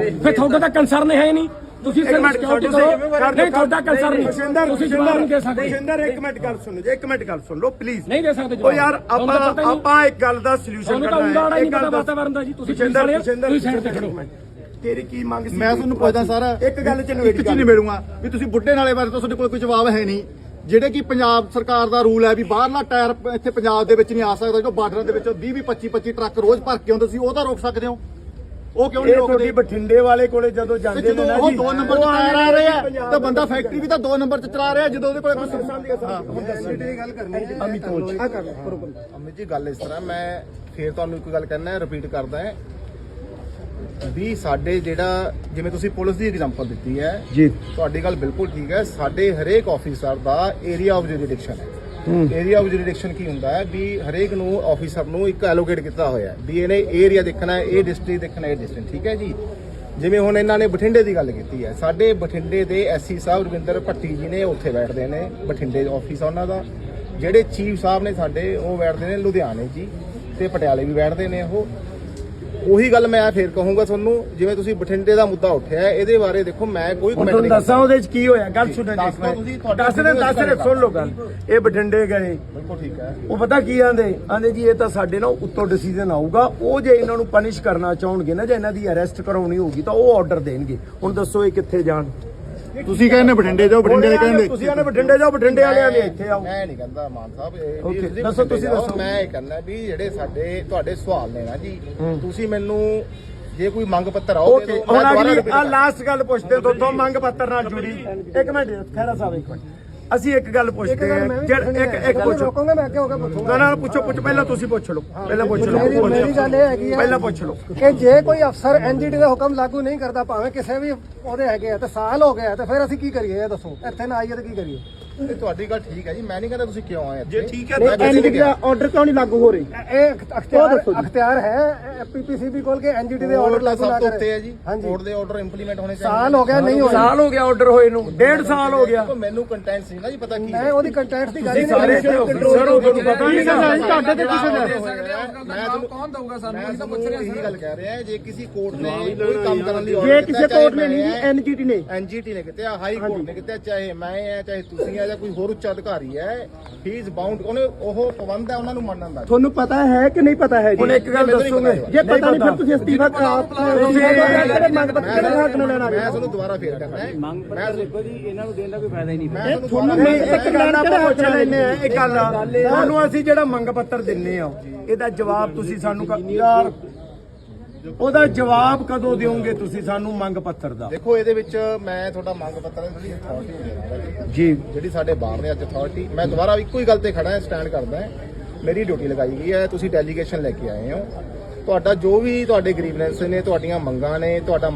ਫਿਰ ਤੁਹਾਡਾ ਤਾਂ ਕੰਸਰਨ ਹੈ ਨਹੀਂ। ਤੁਸੀਂ ਸਿਰਫ ਸਿਕਿਉਰਿਟੀ ਕਰੋ। ਨਹੀਂ ਤੁਹਾਡਾ ਕੰਸਰਨ ਨਹੀਂ। ਤੁਸੀਂ ਜਵਾਬ ਨਹੀਂ ਦੇ ਸਕਦੇ। ਪੁਸ਼ਿੰਦਰ ਇੱਕ ਮਿੰਟ ਗੱਲ ਸੁਣੋ ਜੀ ਇੱਕ ਮਿੰਟ ਗੱਲ ਸੁਣ ਲਓ ਪਲੀਜ਼ ਨਹੀਂ ਦੇ ਸਕਦੇ ਉਹ ਜਵਾਬ। ਯਾਰ ਤੁਹਾਨੂੰ ਤਾਂ ਆਪਾਂ। ਆਪਾਂ ਇੱਕ ਗੱਲ ਦਾ ਸੋਲੂਸ਼ਨ ਕੱਢਣਾ ਹੈ ਇੱਕ ਗੱਲ ਦਾ ਵਾਤਾਵਰਨ ਦਾ ਜੀ ਤੁਸੀਂ ਪੁਸ਼ਿੰਦਰ ਤੁਸੀਂ ਸਾਈਡ ਤੇ ਖੜੋ। ਤੇਰੀ ਕੀ ਮੰਗ ਸੀ? ਮੈਂ ਤੁਹਾਨੂੰ ਪੁੱਛਦਾ ਸਰ ਇੱਕ ਗੱਲ ਚ ਚੀਜ਼ ਨਹੀਂ ਮਿਲੂਗਾ ਵੀ ਤੁਸੀਂ ਬੁੱਢੇ ਨਾਲੇ ਬਾਰੇ ਤਾਂ ਤੁਹਾਡੇ ਕੋਲ ਕੋਈ ਜਵਾਬ ਹੈ ਨਹੀਂ। ਜਿਹੜੇ ਕਿ ਪੰਜਾਬ ਸਰਕਾਰ ਦਾ ਰੂਲ ਹੈ ਵੀ ਬਾਹਰਲਾ ਟਾਇਰ ਇੱਥੇ ਪੰਜਾਬ ਦੇ ਵਿੱਚ ਨਹੀਂ ਆ ਸਕਦਾ ਜੋ ਬਾਰਡਰਾਂ ਦੇ ਵਿੱਚੋਂ 20 20 25 25 ਟਰੱਕ ਰੋਜ਼ ਭਰ ਕੇ ਆਉਂਦੇ ਸੀ ਉਹ ਤਾਂ ਰੋਕ ਸਕਦੇ ਹੋ? ਉਹ ਕਿਉਂ ਨਹੀਂ ਇਹ ਤੁਹਾਡੀ ਰੋਕਦੇ ਬਠਿੰਡੇ ਵਾਲੇ ਕੋਲੇ ਜਦੋਂ ਤੇ ਜਾਂਦੇ ਜਦੋਂ ਨੇ ਨਾ ਉਹ ਜੀ ਦੋ ਨੰਬਰ ਤੇ ਟਾਇਰ ਆ ਰਹੇ ਆ ਤਾਂ ਬੰਦਾ ਫੈਕਟਰੀ ਵੀ ਤਾਂ ਦੋ ਨੰਬਰ ਤੇ ਚਲਾ ਰਿਹਾ ਜਦੋਂ ਉਹਦੇ ਕੋਲ ਕੋਈ ਦੀ ਗੱਲ ਕਰਨੀ ਅਮਿਤੋਜ ਆ ਕਰ ਅਮਿਤ ਜੀ ਗੱਲ ਇਸ ਤਰ੍ਹਾਂ ਮੈਂ ਫੇਰ ਤੁਹਾਨੂੰ ਇੱਕ ਗੱਲ ਕਹਿਣਾ ਹੈ ਰਿਪੀਟ ਕਰਦਾ ਹਾਂ। ਵੀ ਸਾਡੇ ਜਿਹੜਾ ਜਿਵੇਂ ਤੁਸੀਂ ਪੁਲਿਸ ਦੀ ਐਗਜ਼ਾਮਪਲ ਦਿੱਤੀ ਹੈ ਜੀ। ਤੁਹਾਡੀ ਗੱਲ ਬਿਲਕੁਲ ਠੀਕ ਹੈ ਸਾਡੇ ਹਰੇਕ ਆਫੀਸਰ ਦਾ ਏਰੀਆ ਆਫ ਜੁਰਿਡਿਕਸ਼ਨ ਹੈ। ਏਰੀਆ ਆਫ ਜੁਰਿਡਿਕਸ਼ਨ ਕੀ ਹੁੰਦਾ ਹੈ? ਵੀ ਹਰੇਕ ਨੂੰ ਆਫੀਸਰ ਨੂੰ ਇੱਕ ਐਲੋਕੇਟ ਕੀਤਾ ਹੋਇਆ ਹੈ। ਵੀ ਇਹਨੇ ਏਰੀਆ ਦੇਖਣਾ ਹੈ, ਇਹ ਡਿਸਟ੍ਰਿਕਟ ਦੇਖਣਾ ਹੈ, ਇਹ ਡਿਸਟ੍ਰਿਕਟ ਠੀਕ ਹੈ ਜੀ? ਜਿਵੇਂ ਹੁਣ ਇਹਨਾਂ ਨੇ ਬਠਿੰਡੇ ਦੀ ਗੱਲ ਕੀਤੀ ਹੈ। ਸਾਡੇ ਬਠਿੰਡੇ ਦੇ ਐਸਸੀ ਸਾਹਿਬ ਰਵਿੰਦਰ ਭੱਟੀ ਜੀ ਨੇ ਉੱਥੇ ਬੈਠਦੇ ਨੇ, ਬਠਿੰਡੇ ਆਫਿਸ ਆ ਉਹਨਾਂ ਦਾ। ਜਿਹੜੇ ਚੀਫ ਸਾਹਿਬ ਨੇ ਸਾਡੇ, ਉਹ ਬੈਠਦੇ ਨੇ ਲੁਧਿਆਣੇ ਜੀ ਤੇ ਪਟਿਆਲੇ ਵੀ ਬੈਠਦੇ ਨੇ ਉਹ। ਉਹੀ ਗੱਲ ਮੈਂ ਫੇਰ ਕਹੂੰਗਾ ਤੁਹਾਨੂੰ ਜਿਵੇਂ ਤੁਸੀਂ ਬਠਿੰਡੇ ਦਾ ਮੁੱਦਾ ਉੱਠਿਆ ਇਹਦੇ ਬਾਰੇ ਦੇਖੋ ਮੈਂ ਕੋਈ ਹੁਣ ਤੁਹਾਨੂੰ ਨਹੀਂ ਦੱਸਾਂ ਉਹਦੇ ਚ ਕੀ ਹੋਇਆ ਗੱਲ ਸੁਣੋ ਦੱਸ ਦਿਓ ਤੁਸੀਂ, ਤੁਹਾਡੇ ਦੱਸ ਦੇ ਦੱਸ ਦੇ ਸੁਣ ਲਓ ਗੱਲ। ਇਹ ਬਠਿੰਡੇ ਗਏ। ਬਿਲਕੁਲ ਠੀਕ ਹੈ। ਉਹ ਪਤਾ ਕੀ ਆਂਦੇ? ਆਂਦੇ ਜੀ ਇਹ ਤਾਂ ਸਾਡੇ ਨਾਲ ਉੱਤੋਂ ਡਿਸੀਜਨ ਆਊਗਾ। ਉਹ ਜੇ ਇਹਨਾਂ ਨੂੰ ਪਨਿਸ਼ ਕਰਨਾ ਚਾਹਣਗੇ ਨਾ ਜੇ ਇਹਨਾਂ ਦੀ ਅਰੈਸਟ ਕਰਾਉਣੀ ਹੋਊਗੀ ਤਾਂ ਉਹ ਆਰਡਰ ਦੇਣਗੇ। ਹੁਣ ਦੱਸੋ ਇਹ ਕਿੱਥੇ ਜਾਣ। ਤੁਸੀਂ ਕਹਿੰਦੇ ਬਠਿੰਡੇ ਜਾਓ ਬਠਿੰਡੇ ਦੇ ਕਹਿੰਦੇ ਤੁਸੀਂ ਆਨੇ ਬਠਿੰਡੇ ਜਾਓ ਬਠਿੰਡੇ ਵਾਲਿਆਂ ਦੇ ਇੱਥੇ ਆਓ। ਮੈਂ ਨਹੀਂ ਕਹਿੰਦਾ ਮਾਨ ਸਾਹਿਬ ਇਹ ਵੀ ਦੱਸੋ, ਤੁਸੀਂ ਦੱਸੋ। ਮੈਂ ਇਹ ਕਹਿੰਦਾ ਵੀ ਜਿਹੜੇ ਸਾਡੇ ਤੁਹਾਡੇ ਸਵਾਲ ਨੇ ਨਾ ਜੀ ਤੁਸੀਂ ਮੈਨੂੰ ਜੇ ਕੋਈ ਮੰਗ ਪੱਤਰ ਆਓ ਓਕੇ ਹੁਣ ਅਗਲੀ ਆ ਲਾਸਟ ਗੱਲ ਪੁੱਛਦੇ ਤੋਂ ਤੋਂ ਮੰਗ ਪੱਤਰ ਨਾਲ ਜੁੜੀ। ਇੱਕ ਮਿੰਟ ਖੈਰਾ ਸਾਹਿਬ ਇੱਕ ਮਿੰਟ। ਅਸੀਂ ਇੱਕ ਗੱਲ ਪੁੱਛਦੇ ਹਾਂ ਜਿਹੜਾ ਇੱਕ ਇੱਕ ਪੁੱਛੋ। ਰੋਕੋਗੇ ਮੈਂ ਅੱਗੇ ਹੋ ਕੇ ਪੁੱਛੂੰਗਾ। ਨਾ ਨਾ ਪੁੱਛੋ ਪੁੱਛੋ ਪਹਿਲਾਂ ਤੁਸੀਂ ਪੁੱਛ ਲਓ ਪਹਿਲਾਂ ਪੁੱਛ ਲਓ ਮੇਰੀ ਮੇਰੀ ਗੱਲ ਇਹ ਹੈਗੀ ਹੈ ਪਹਿਲਾਂ ਪੁੱਛ ਲਓ। ਕਿ ਜੇ ਕੋਈ ਅਫਸਰ ਐਨਜੀਟੀ ਦਾ ਹੁਕਮ ਲਾਗੂ ਨਹੀਂ ਕਰਦਾ ਭਾਵੇਂ ਕਿਸੇ ਵੀ ਉਹਦੇ ਹੈਗੇ ਆ ਤੇ ਸਾਲ ਹੋ ਗਿਆ ਤੇ ਫਿਰ ਅਸੀਂ ਕੀ ਕਰੀਏ ਇਹ ਦੱਸੋ। ਇੱਥੇ ਨਾ ਆਈਏ ਤੇ ਕੀ ਕਰੀਏ? ਇਹ ਤੁਹਾਡੀ ਗੱਲ ਠੀਕ ਹੈ ਜੀ। ਮੈਂ ਨਹੀਂ ਕਹਿੰਦਾ ਤੁਸੀਂ ਕਿਉਂ ਆਏ ਜੇ ਠੀਕ ਹੈ ਤਾਂ ਐਨਜੀਟੀ ਦਾ ਆਰਡਰ ਕਿਉਂ ਨਹੀਂ ਲਾਗੂ ਹੋ ਰਹੀ? ਇਹ ਅਖਤਿਆਰ ਅਖਤਿਆਰ ਹੈ। ਪੀਪੀਸੀਬੀ ਕੋਲ ਕਿ ਐਨਜੀਟੀ ਦੇ ਆਰਡਰ ਲਾਗੂ ਨਾ ਉੱਤੇ ਹੈ ਕਰੇ ਜੀ ਕੋਰਟ ਦੇ ਆਰਡਰ ਇੰਪਲੀਮੈਂਟ ਹੋਣੇ ਸਾਲ ਹੋ ਗਿਆ ਨਹੀਂ ਹੋਇਆ ਸਾਲ ਹੋ ਗਿਆ ਆਰਡਰ ਹੋਏ ਨੂੰ। ਡੇਢ ਸਾਲ ਹੋ ਗਿਆ। ਮੈਨੂੰ ਕੰਟੈਂਟ ਸੀ ਨਾ ਜੀ ਪਤਾ ਕੀ ਮੈਂ ਉਹਦੀ ਕੰਟੈਂਟ ਦੀ ਗੱਲ ਸਾਰੇ ਨਹੀਂ ਇੱਥੇ ਅਫਸਰ ਹੋ ਤੁਹਾਨੂੰ ਪਤਾ ਨਹੀਂ ਤੁਹਾਡੇ ਤੇ ਕਿਸੇ ਦਾ ਮੈਂ ਤੁਹਾਨੂੰ ਕੌਣ ਦਊਗਾ ਸਾਨੂੰ? ਮੈਂ ਤਾਂ ਪੁੱਛ ਰਿਹਾ ਇਹੀ ਗੱਲ ਕਹਿ ਰਿਹਾ ਜੇ ਕਿਸੇ ਕੋਰਟ ਨੇ ਕੋਈ ਕੰਮ ਕਰਨ ਲਈ ਜੇ। ਕਿਸੇ ਕੋਰਟ ਨੇ ਨਹੀਂ ਜੀ ਐਨਜੀਟੀ ਨੇ। ਐਨਜੀਟੀ ਨੇ ਕਿਹਾ ਹਾਈ ਕੋਰਟ ਨੇ ਕਿਹਾ ਚਾਹੇ ਮੈਂ ਆ ਚਾਹੇ ਤੁਸੀਂ ਆ ਜਾਂ ਕੋਈ ਹੋਰ ਉੱਚ ਅਧਿਕਾਰੀ ਹੈ ਹੀ ਇਜ਼ ਬਾਉਂਡ ਉਹਨੇ ਉਹ ਪਾਬੰਦ ਹੈ ਉਹਨਾਂ ਨੂੰ ਮੰਨਣ ਦਾ। ਤੁਹਾਨੂੰ ਪਤਾ ਹੈ ਕਿ ਨਹੀਂ ਪਤਾ ਹੈ ਜੀ? ਹੁਣ ਇੱਕ ਗੱਲ ਦੱਸੋਗੇ? ਜੇ। ਪਤਾ ਨਹੀਂ ਫਿਰ ਤੁਸੀਂ ਅਸਤੀਫਾ ਕਿਹੜੇ ਮੰਗ ਪੱਤਰ ਕਿਹੜੇ ਹੱਕ ਲੈਣਾ ਮੈਂ ਤੁਹਾਨੂੰ ਦੁਬਾਰਾ ਫੇਰ ਕਰਨਾ ਹੈ ਮੈਂ ਦੇਖੋ ਜੀ ਇਹਨਾਂ ਨੂੰ ਦੇਣ ਦਾ ਕੋਈ ਫਾਇਦਾ ਹੀ ਨਹੀਂ। ਮੈਂ ਤੁਹਾਨੂੰ ਮੈਂ ਇੱਕ ਗੱਲ ਆਪਾਂ ਪੁੱਛ ਲੈਨੇ ਆ? ਇੱਕ ਗੱਲ। ਤੁਹਾਨੂੰ ਅਸੀਂ ਜਿਹੜਾ ਮੰਗ ਪੱਤਰ ਦਿੰਨੇ ਆ ਇਹਦਾ ਜਵਾਬ ਤੁਸੀਂ ਸਾਨੂੰ ਯਾਰ ਉਹਦਾ ਜਵਾਬ ਕਦੋਂ ਦਿਓਗੇ ਤੁਸੀਂ ਸਾਨੂੰ ਮੰਗ ਪੱਤਰ ਦਾ? ਦੇਖੋ ਇਹਦੇ ਵਿੱਚ ਮੈਂ ਤੁਹਾਡਾ ਮੰਗ ਪੱਤਰ ਜਿਹੜੀ ਅਥਾਰਟੀ ਜੀ। ਜਿਹੜੀ ਸਾਡੇ ਬਾਹਰ ਨੇ ਅੱਜ ਅਥਾਰਟੀ ਮੈਂ ਦੁਬਾਰਾ ਇੱਕੋ ਹੀ ਗੱਲ ਤੇ ਖੜਾ ਹਾਂ ਸਟੈਂਡ ਕਰਦਾ ਹਾਂ। ਮੇਰੀ ਡਿਊਟੀ ਲਗਾਈ ਗਈ ਹੈ ਤੁਸੀਂ ਡੈਲੀਗੇਸ਼ਨ ਲੈ ਕੇ ਆਏ ਹੋ। ਤੁਹਾਡਾ ਜੋ ਵੀ ਤੁਹਾਡੇ ਗ੍ਰੀਵਨੈਂਸ ਨੇ ਤੁਹਾਡੀਆਂ ਮੰਗਾਂ ਨੇ ਤੁਹਾਡਾ